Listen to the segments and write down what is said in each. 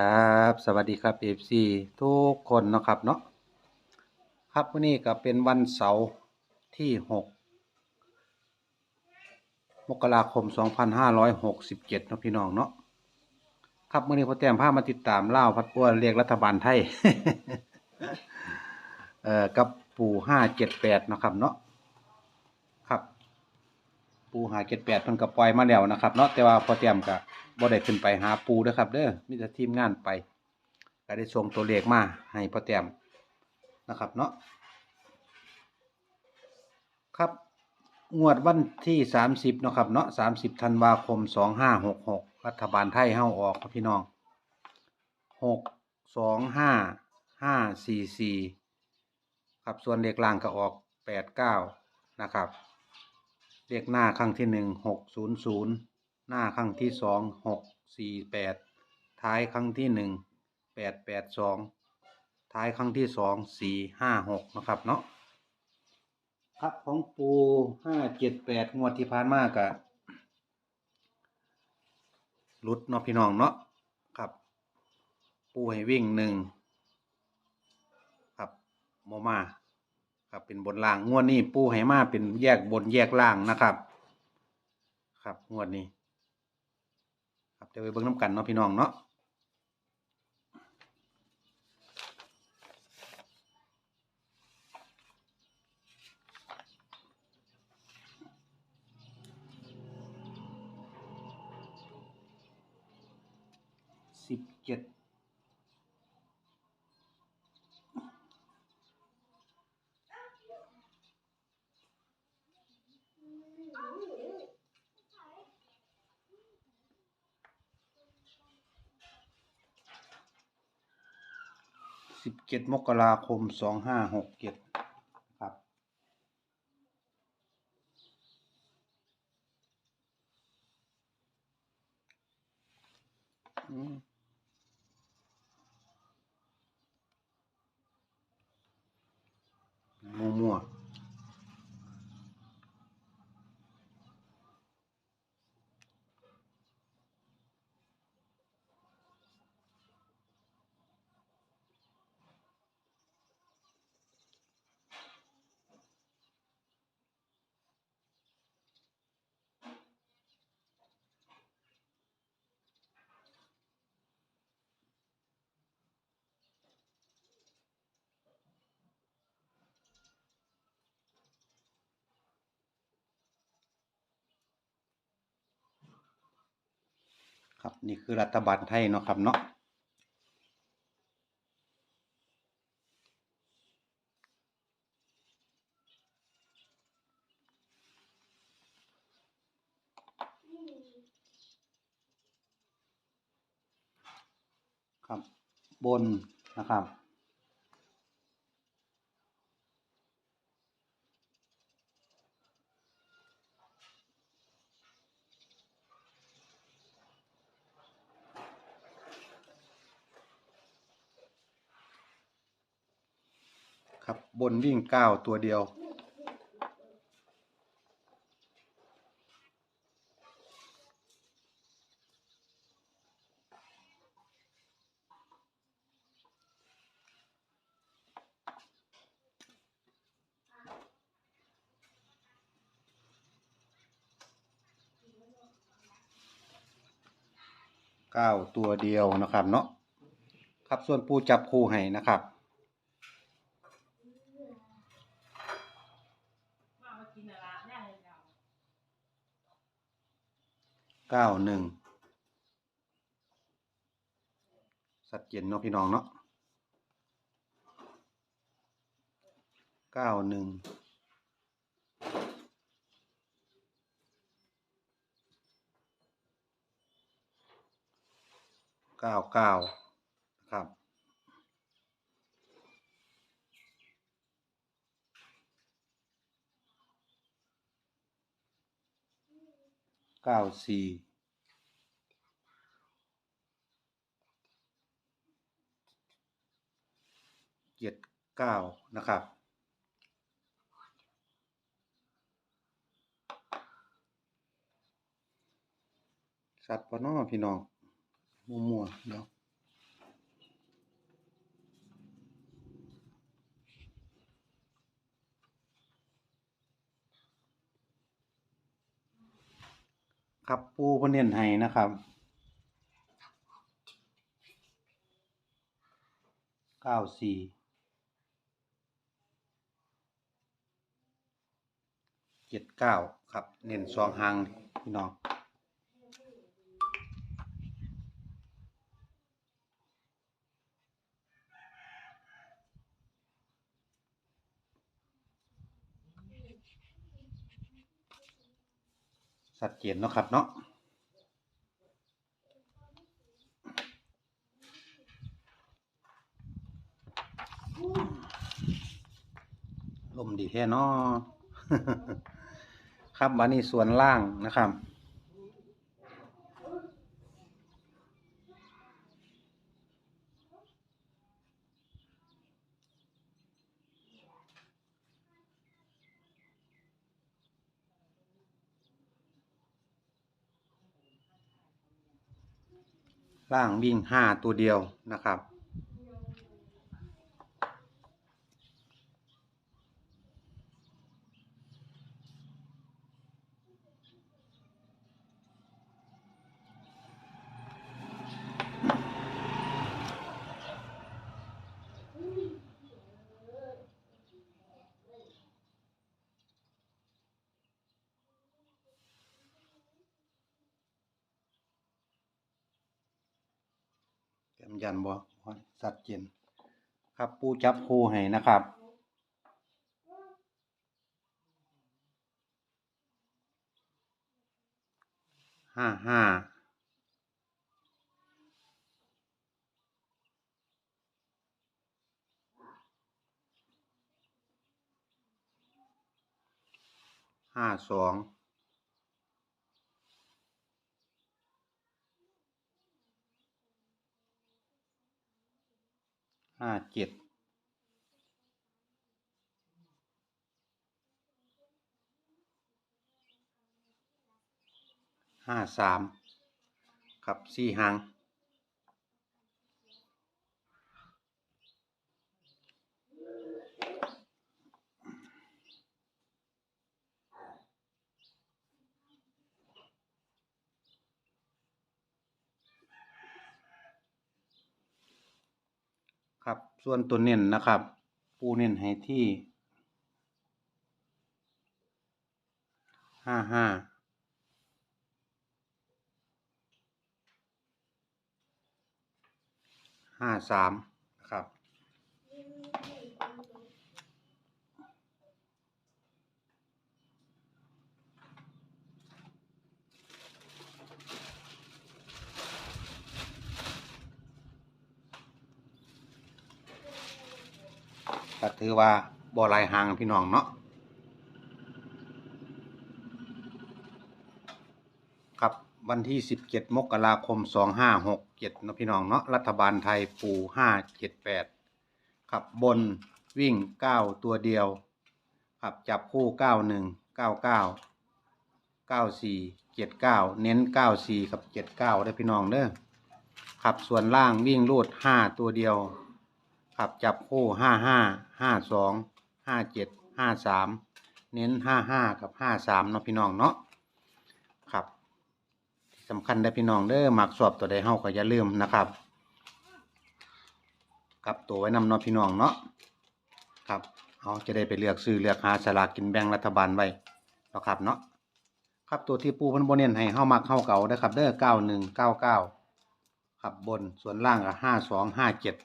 ครับ สวัสดีครับเอฟซีทุกคนนะครับเนาะครับวันนี้ก็เป็นวันเสาร์ที่หกมกราคม 2567เนาะพี่น้องเนาะครับวันนี้พอแต้มพามาติดตามเล่าพัดปัวนเรียกรัฐบาลไทย เอ่อกับปู่578เนะครับเนาะครับ ปูหาเจ็ดแปดเพิ่นก็ปล่อยมาแล้วนะครับเนาะแต่ว่าพอเตรียมก็บ่ ได้ขึ้นไปหาปูเด้อครับ เด้อมีแต่ทีมงานไป ก็ได้ส่งตัวเลขมาให้พ่อเตรียมนะครับเนาะครับงวดวันที่สามสิบนะครับเนาะสามสิบธันวาคมสองห้าหกหกรัฐบาลไทยเฮาออกครับพี่น้องหกสองห้าห้าสี่สี่ครับส่วนเลขล่างก็ออกแปดเก้านะครับเลขหน้าครั้งที่หนึ่ง หน้าครั้งที่สองหกสี่แปดท้ายครั้งที่หนึ่งแปดแปดสองท้ายครั้งที่สองสี่ห้าหกนะครับเนาะครับของปูห้าเจ็ดแปดงวดที่ผ่านมากะลุดเนาะพี่น้องเนาะครับ ปูให้วิ่งหนึ่งครับโมมาครับเป็นบนล่างงวดนี้ปูให้มาเป็นแยกบนแยกล่างนะครับ ครับงวดนี้ ดี๋ยวไปเบิ้งน้ำกันเนาะพี่น้องเนาะสิบเจ็ด 17 มกราคม 2567 ครับ นี่คือรัฐบาลไทยเนาะครับเนาะครับบนนะครับ ครั บนวิ่งเก้าตัวเดียว เก้าตัวเดียวนะครับเนาะครับส่วนปูจับคู่ให้นะครับ เก้าหนึ่งสัดเจนเนาะพี่น้องเนาะเก้าหนึ่งเก้าเก้าครับเก้าสี่ จ็เก้านะครับ สัตว์ปนอพี่น้องมัวมัวเดี๋ยวครับปูพเนียนไห้นะครับเก้าสี่ เก้าครับ เน้นสองหางพี่น้องสัดเจนเนาะครับเนาะลมดีแท้เนาะ ครับวันนี้ส่วนล่างนะครับ ล่างวิ่งห้าตัวเดียวนะครับ มยันบ่ว่าสัดเจนครับปูจับคู่ให้นะครับ ห้าห้าห้าสอง ห้าเจ็ดห้าสามครับสี่หาง ครับ ส่วนตัวเน้นนะครับ ปูเน้นให้ที่ห้าห้าห้าสามนะครับ ก็ถือว่าบ่หลายหางพี่น้องเนาะครับวันที่ 17 มกราคม 2567เนาะพี่น้องเนาะรัฐบาลไทยปู578ครับบนวิ่ง 9 ตัวเดียวครับจับคู่ 91 99 94 79 เน้น 94 กับ 79ได้พี่น้องเด้อครับส่วนล่างวิ่งรูด 5 ตัวเดียว ครับจับคู่ห้าห้าห้าสองห้าเจ็ดห้าสามเน้นห้าห้ากับห้าสามเนาะพี่น้องเนาะครับสำคัญได้พี่น้องเด้อหมักสอบตัวใดเฮาก็อย่าลืมนะครับกับตัวไว้นำเนาะพี่น้องเนาะครับเอาจะได้ไปเลือกซื้อเลือกหาสลากกินแบ่งรัฐบาลไว้เนาะครับเนาะครับตัวที่ปูพันโบเน้นให้เฮามักเฮาเก่าเด้อครับเด้อเก้าหนึ่งเก้าเก้าครับบนส่วนล่างก็ห้าสองห้าเจ็ด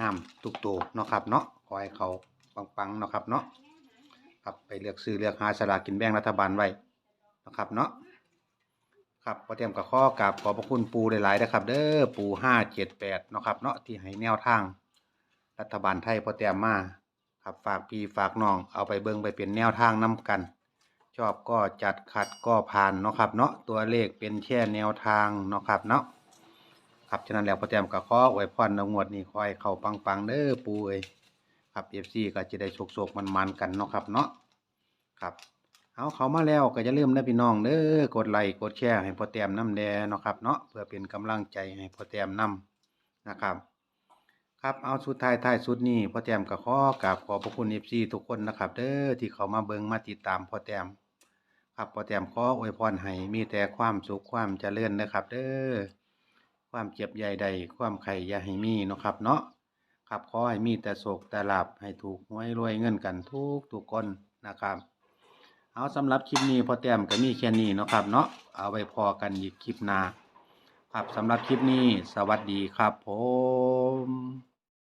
งามทุกตัวเนาะครับเนาะขอให้เขาปังๆเนาะครับเนาะครับไปเลือกซื้อเลือกหาสลากกินแบ่งรัฐบาลไว้เนาะครับเนาะครับพอเตรียมกับข้อกราบขอบพระคุณปูหลายๆนะครับ เด้อปูห้าเจ็ดแปดเนาะครับเนาะที่ให้แนวทาง รัฐบาลไทยพอเตรียมมาครับฝากพี่ฝากน้องเอาไปเบิ่งไปเป็นแนวทางนํกัน ชอบก็จัดขัดก็ผ่านเนาะครับเนาะตัวเลขเป็นแค่แนวทางเนาะครับเนาะ ครับฉะนั้นแล้วพ่อแต้มก็ขออวยพรในงวดนี้ขอให้เข้าปังๆเด้อปู่เอ้ยครับ FC ก็จะได้โชคๆมันๆกันเนาะครับเนาะครับเอาเขามาแล้วก็อย่าลืมนะพี่น้องเด้อกดไลค์กดแชร์ให้พ่อแต้มน้ำแดเนาะครับเนาะเพื่อเป็นกำลังใจให้พ่อแต้มนํนะครับ ครับเอาสุดท้ายท้ายสุดนี้พ่อแต้มก็ขอกราบขอบพระคุณ FC ทุกคนนะครับ เด้อที่เขามาเบิงมาติดตามพ่อแต้มครับพอแต้มขออวยพรให้มีแต่ความสุขความเจริญนะครับ เด้อ ความเจ็บใหญ่ใด ความไข่อย่าให้มีเนาะครับเนาะครับขอให้มีแต่โศกแต่ลาบให้ถูกหวยรวยเงินกันทุกทุกคนนะครับ เอาสำหรับคลิปนี้พอแต้มก็มีแค่นี้เนาะครับเนาะเอาไว้พอกันอีกคลิปหน้าครับสำหรับคลิปนี้สวัสดีครับผม